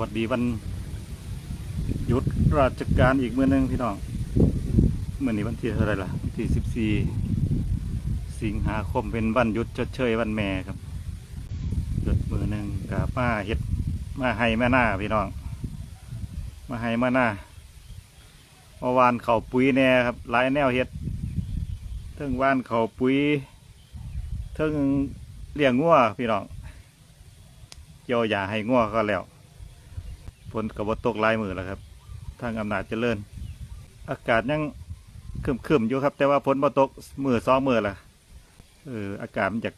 วัสดีวันหยุดราชการอีกมื้อหนึงพี่น้องมื้อนี้วันที่เท่าไรล่ะวันที่สิบสี่สิงหาคมเป็นวันหยุดชดเชยวันแม่ครับหยุดมือหนึงกับมาเฮ็ดมาให้แม่หน้าพี่น้อง มาให้มาหน้าเมื่อวานเขาปุ๋ยแน่ครับหลายแนวเฮ็ดเทิงว่านเขาปุ๋ยเทิงเลี้ยงงัวพี่น้องเกี่ยวหยาให้งัวก็แล้ว นกระบตกลายมือแล้วครับ ทางอำนาจเจริญ อากาศยังครึมๆอยู่ครับ แต่ว่าฝนบ่ตกมือสองมือละเอออากาศมันจะ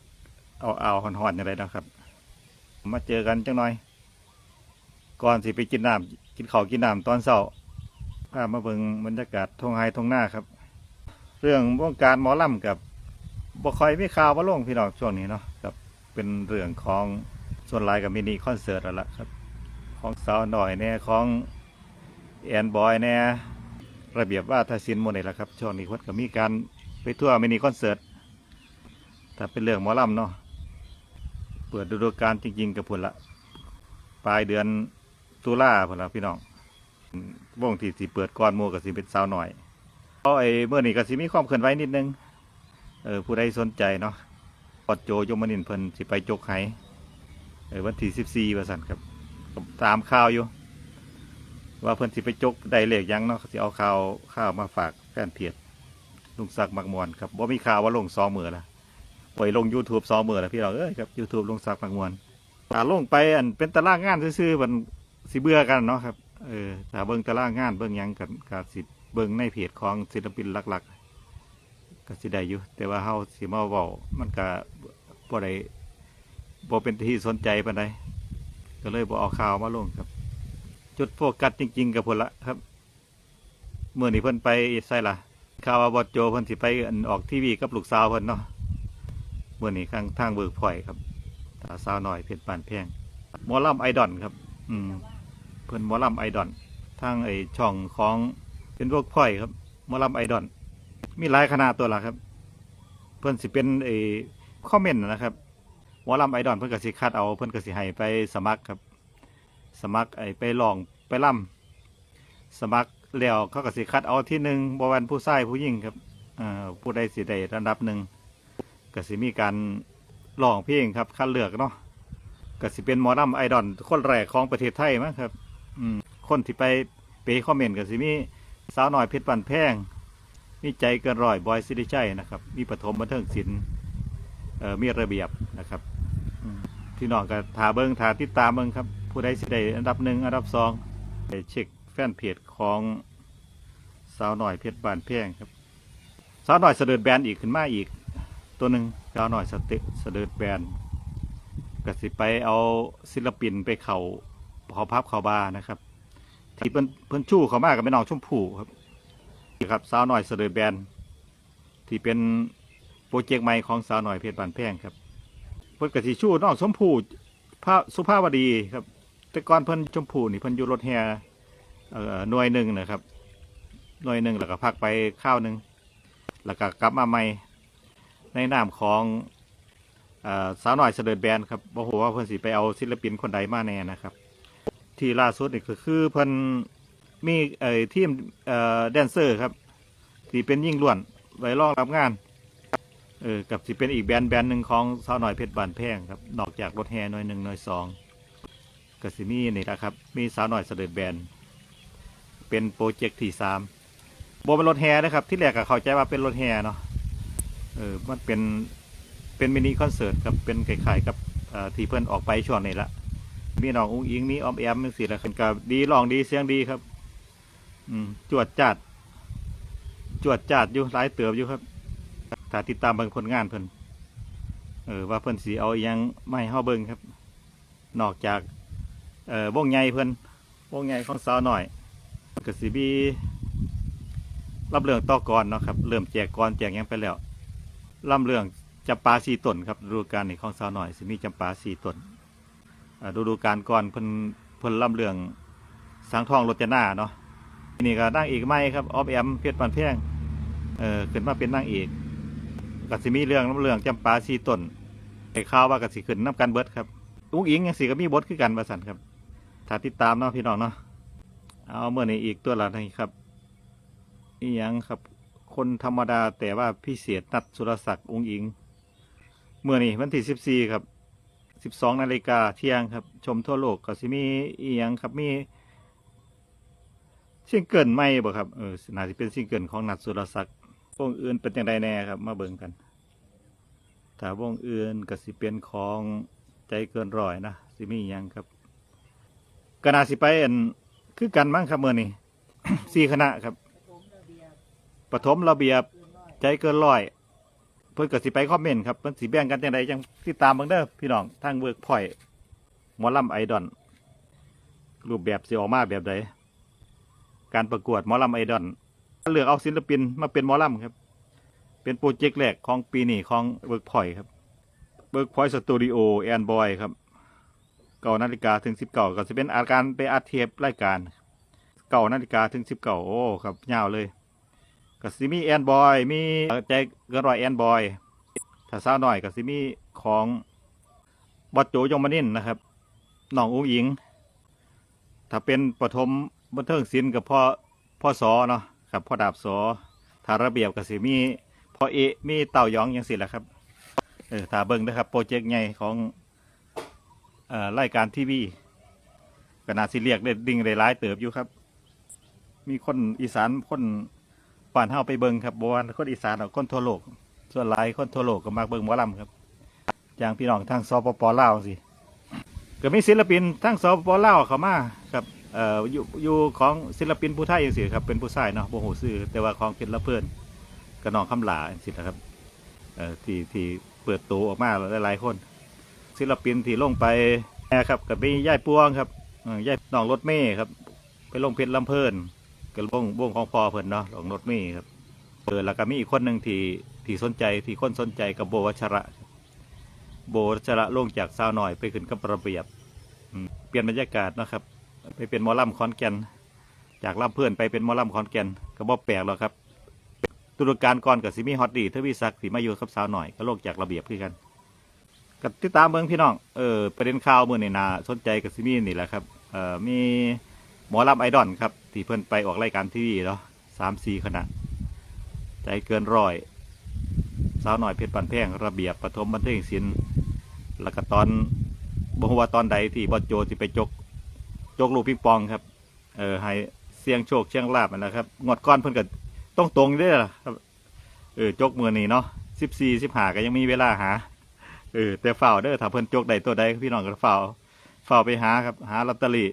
เอาเอาๆห่อนๆอย่างไรนะครับ มาเจอกันจังหน่อย ก่อนสิไปกินน้ำกินข้าวกินน้ำตอนเช้าพามาเบิงบรรยากาศทงไฮทงหน้าครับ เรื่องวงการหมอลำกับบ่คอยไมีข่าวมาลงพี่น้องช่วงนี้เนาะกับเป็นเรื่องของส่วนลายกับมินิคอนเสิร์ตแล้วล่ะครับ ของสาวหน่อยแน่ของแอนบอยแน่ระเบียบว่าทศิลป์หมดเลยละครับช่วงนี้เพิ่นก็มีการไปทั่วมินิคอนเสิร์ตถ้าเป็นเรื่องหมอลำเนาะเปิดฤดูกาลจริง ๆกับพุ่นละปลายเดือนตุลาพุ่นละพี่น้องวงที่สิเปิดก่อนหมูกับสิเป็นสาวหน่อยเพราะไอ้เมื่อนี้ก็สิมีความเคลื่อนไหวนิดนึงเออผู้ใดสนใจเนาะปอดโจยมนินเพิ่นสิไปจกไห้เออวันที่สิบสี่ประสันครับ ก็ตามข่าวอยู่ ว่าเพิ่อนสิไปจกได้เลขยังเนาะสิเอาข่าวข่าวมาฝากแฟนเพจลุงศักดิ์มักมวนครับบ่ามีข่าวว่าลงสองมือละปล่อยลง YouTube สองมือละพี่เราเอ้ยครับ YouTube ลุงศักดิ์มักมวนถ้าลงไปอันเป็นตารางงานซื่อๆมันสิเบื่อกันเนาะครับเออถ้าเบิ่งตารางงานเบิ่งยังกันก็สิเบิ่งในเพจของศิลปินหลักๆก็สิได้อยู่ แต่ว่าเฮาสิมาเว้ามันก็บ่ได้บ่เป็นที่สนใจปานใด ก็เลยบ่เอาข่าวมาลงครับ จุดโฟกัสจริง ๆ กับพละครับเมื่อนี้เพิ่นไปใส่ละข่าวว่าบอดโจเพิ่นสิไปออกทีวีกับลูกสาวเพิ่นเนาะเมื่อนี้ข้างทางเบิกพลอยครับตาสาวหน้อยเพชรปานแพงมอลำไอดอนครับ อืมเพิ่นมอลำไอดอนทางไอช่องของเป็นเวิร์กพอยครับมอลำไอดอนมีหลายขนาดตัวละครับ เพิ่นสิเป็นไอคอมเมนต์นะครับ มอลำไอดอนเพิ่อนกสิคัดเอาเพิ่อนกสิให้ไปสมัครครับ สมัครไอไปลองไปล่ำสมัครแล้วเขากสิคัดเอาที่หนึ่งบวันผู้ชายผู้หญิงครับผู้ใดสิได้ระดับหนึ่งกสิมีการร้องเพลงครับคัดเลือกเนาะกสิเป็นหมอลำไอดอนคนแรกของประเทศไทยมั้งครับอืมคนที่ไปเปคอมเมนต์กสิมีสาวหน่อยเพชรปันแพงมีใจเกินร้อยบอยสิริชัยนะครับ มีปฐมบันเทิงศิลป์มีระเบียบนะครับ พี่น้องก็ถาเบิงถาติดตามเบิงครับ ผู้ใดสิได้อันดับหนึ่งอันดับสองไปเช็คแฟนเพจของสาวหน่อยเพชรบานเพียงครับสาวหน่อยเสด็จแบนอีกขึ้นมาอีก ตัวหนึ่งสาวหน่อยสเตเสด็จแบนก็สิไปเอาศิลปินไปเขาเขาพับเขาบานะครับที่เพิ่นเพิ่นชู้เขามากกับแม่น้องชมพู่ครับนี่ครับสาวหน่อยเสด็จแบนที่เป็นโปรเจกต์ใหม่ของสาวหน่อยเพชรบานแพงครับ เพิ่นกะสิชูน้องชมพู่พระสุภาพวดีครับ แต่ก่อนเพิ่นชมพู่นี่เพิ่นอยู่รถแห่เอ่อหน่วยหนึ่งนะครับ หน่วยหนึ่งแล้วก็พักไปข้าวหนึ่งแล้วก็กลับมาใหม่ในนามของสาวหน่อยเสด็จแบนครับบ่ฮู้ว่าเพิ่นสิไปเอาศิลปินคนใดมาแน่นะครับ ที่ล่าสุดนี่ก็คือเพิ่นมีเอ่อทีมเอ่อแดนเซอร์ครับที่เป็นยิ่งล้วนไว้รองรับงาน เออกับสิเป็นอีกแบรนด์แบรนด์หนึ่งของสาวหน่อยเพชรบานแพงครับ นอกจากรถแห่หน่อยหนึ่งหน่อยสองก็สิมีนี่นะครับ มีสาวหน่อยเสด็จแบรนด์เป็นโปรเจกต์ที่สามโบเป็นรถแห่นะครับ ที่แรกก็เข้าใจว่าเป็นรถแห่เนาะเออมันเป็นเป็นมินิคอนเสิร์ตครับเป็นคล้ายๆกับที่เพื่อนออกไปช่วงนี้ละมีน้องอุ้งอิงมีออมแอมมีสิละคันก็ดีร้องดีเสียงดีครับ อืมจวดจัด จวดจัดอยู่หลายเติบอยู่ครับ ถ้าติดตามเบิ่งผลงานเพิ่นเออว่าเพิ่นสีเอายังไม่ห้เฮาเบิ่งครับ นอกจากเอ่อวงใหญ่เพิ่นวงใหญ่ของสาวหน่อยก็สิมีรับเรื่องต่อก่อนเนาะครับเริ่มแจกก่อนแจกยังไปแล้วลำเรื่องจำปาสีต้นครับฤดูกาลนี้ของสาวหน่อยสิมีจำปาสีต้นฤดูกาลก่อนเพิ่นเพิ่นลำเรื่องสังทองรจนาเนาะนี่ก็นางเอกใหม่ครับออฟแอมเพชรปานแพงเออขึ้นมาเป็นนางเอก กสิมีเรื่องน้ำเรื่องจำปาสีต้นไอ้ข่าวว่ากสิขึ้นน้ำกันเบิดครับอุ้งอิงยังสิก็มีบทคือกันว่าสันครับถ้าติดตามเนาะพี่น้องเนาะเอาเมื่อนี้อีกตัวละนี่ครับอียังครับ คนธรรมดาแต่ว่าพิเศษนัดสุรศักดิ์องค์อิงเมื่อนี้วันที่สิบสี่ครับสิบสองนาฬิกาเที่ยงครับ ชมทั่วโลกก็สิมีอียังครับมีซิงเกิลใหม่บ่ครับเออน่าจะเป็นซิงเกิลของนัดสุรศักดิ์ วงอื่นเป็นจังไดแน่ครับ มาเบิ่งกันถ้าวงอื่นก็สิเป็นของใจเกินร้อยนะสิมีหยังครับก็น่าสิไปอันคือกันมั้งครับเมื่อนี้สี่คณะครับปฐมระเบียบใจเกินร้อย เพิ่อนก็สิไปคอมเมนต์ครับเพิ่นสิแบ่งกันจังไดจังติดตามเบิ่งเด้อพี่น้องทางเวิร์กพอยมอลำไอดอลรูปแบบสิออกมาแบบใดการประกวดมอลำไอดอล เลือกเอาศิลปินมาเป็นมอลำครับ เป็นโปรเจกต์แรกของปีนี้ของเวิร์กพอยครับเวิร์กพอยสตูดิโอแอนบอยครับ เก้านาฬิกาถึงสิบเก้าก็จะเป็นอาการไปอัดเทปรายการ เก้านาฬิกาถึงสิบเก้าโอ้ครับยาวเลยก็สิมีแอนบอยมีใจเกินร้อยแอนบอยถ้าสาหน่อยก็สิมีของบอดโจยงมานินนะครับน้องอุ้งอิง ถ้าเป็นปฐมบันเทิงศิลป์กับพ่อพ่อสอเนาะ ครับพ่อดาบสอถ้าระเบียบก็สิมีพ่อเอมีเต่ายองอย่างสิแหละครับเออถาเบิ่งนะครับโปรเจกต์ใหญ่ของเอ่อรายการทีวีก็น่าสิเรียกได้ดิ่งได้หลายเติบอยู่ครับ มีคนอีสานคนป่านเฮาไปเบิ่งครับบว่าคนอีสานเอาคนทั่วโลก ส่วนหลายคนทั่วโลกก็มักเบิ่งหมอลำครับอย่างพี่น้องทางสปปลาวสิก็มีศิลปินทั้งสปปลาวเขามา เอ่ออยู่อยู่ของศิลปินผู้ไทยจังซี่ครับเป็นผู้ชายเนาะบ่ฮู้ชื่อแต่ว่าของเพชรละเพิ่นก็น้องคำหลาจังซี่นะครับเอ่อที่ที่เปิดตัวออกมาหลายๆคน ศิลปินที่ลงไปนะครับก็มีย่ายปวงครับย่ายน้องรถเมย์ครับไปลงเพชรลำเพลินก็วงวงของพอเพิ่นเนาะของรถเมย์ครับเออแล้วก็มีอีกคนหนึ่งที่ที่สนใจที่คนสนใจกับโบวัชระ โบวัชระลงจากสาวหน่อยไปขึ้นกับระเบียบเปลี่ยนบรรยากาศนะครับ ไปเป็นมอลำขอนแกนจากลำเพื่อนไปเป็นมอลำขอนแกนก็บ่แปลกหรอกครับตุลการก่อนกับสิมีฮอตดีทวีศักดิ์ที่มาอยู่กับสาวหน่อยก็โลงจากระเบียบคือกันกับติดตามเบิ่งพี่น้องเออประเด็นข่าวเมื่อนี่นาสนใจกับสิมีนี่แหละครับเออมีหมอลำไอดอลครับที่เพิ่อนไปออกรายการทีวีเนาะสามสี่คณะใจเกินร้อย สาวหน่อยเพชรปันแพงระเบียบปฐมบันเทิงศิลป์แล้วก็ตอนบ่ฮู้ว่าตอนใดที่บอโจสิไปจก จกลูกปิงปองครับ เออให้เสียงโชคเสียงลาบนะครับงวดก้อนเพิ่นก็ต้องตรงเด้อล่ะครับ เออจกมือนี่เนาะสิบสี่สิบห้าก็ยังมีเวลาหา เออแต่เฝ้าเด้อถ้าเพิ่นจกใดตัวใดพี่น้องก็เฝ้าเฝ้าไปหาครับ หาลอตเตอรี่